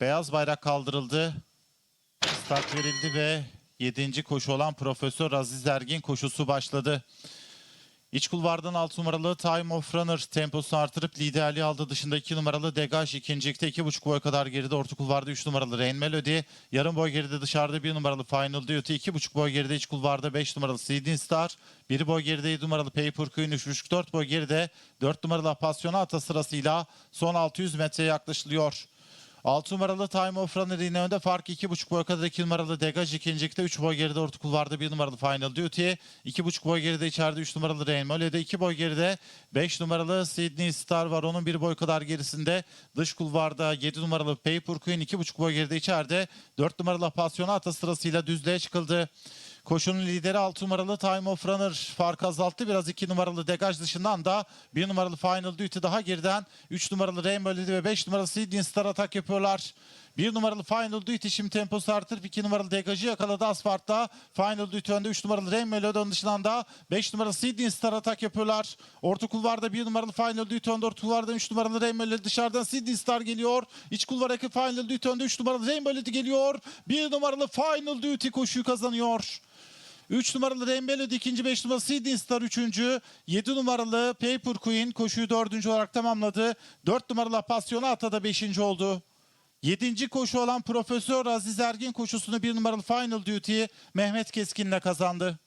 Beyaz bayrak kaldırıldı. Start verildi ve 7. koşu olan Profesör Aziz Ergin koşusu başladı. İç kulvardan 6 numaralı Time of Runner temposunu artırıp liderliği aldı. Dışında 2 numaralı Degaj ikincilikte 2,5 boy kadar geride. Orta kulvarda 3 numaralı Rain Melody. Yarım boy geride dışarıda 1 numaralı Final Duty. 2,5 boy geride iç kulvarda 5 numaralı Seeding Star. 1 boy geride 7 numaralı Paper Queen. 3,5-4 boy geride 4 numaralı Appassionata sırasıyla son 600 metreye yaklaşılıyor. 6 numaralı Time of Runner yine önde fark 2,5 boy kadar 2 numaralı Degaj ikincilikte 3 boy geride orta kulvarda 1 numaralı Final Duty 2,5 boy geride içeride 3 numaralı Rain Molly'de 2 boy geride 5 numaralı Sydney Star var onun 1 boy kadar gerisinde dış kulvarda 7 numaralı Paper Queen 2,5 boy geride içeride 4 numaralı Appassionata sırasıyla düzlüğe çıkıldı. Koşunun lideri 6 numaralı Time of Runner fark azalttı. Biraz 2 numaralı Degaj dışından da 1 numaralı Final Duty daha geriden 3 numaralı Rainbow Lady ve 5 numaralı Sydney Star atak yapıyorlar. 1 numaralı Final Duty şimdi temposu artırıp 2 numaralı Degaj'ı yakaladı asfaltta. Final Duty önde 3 numaralı Rainbow Lady onun dışından da 5 numaralı Sydney Star atak yapıyorlar. Orta kulvarda 1 numaralı Final Duty önde orta kulvarda 3 numaralı Rainbow Lady dışarıdan Sydney Star geliyor. İç kulvara yakın Final Duty önde 3 numaralı Rainbow Lady geliyor. 1 numaralı Final Duty koşuyu kazanıyor. 3 numaralı Rembelöd ikinci, 5 numaralı Sydney Star üçüncü, 7 numaralı Paper Queen koşuyu dördüncü olarak tamamladı. 4 numaralı Appassionata da beşinci oldu. 7. koşu olan Profesör Aziz Ergin koşusunu 1 numaralı Final Duty Mehmet Keskin'le kazandı.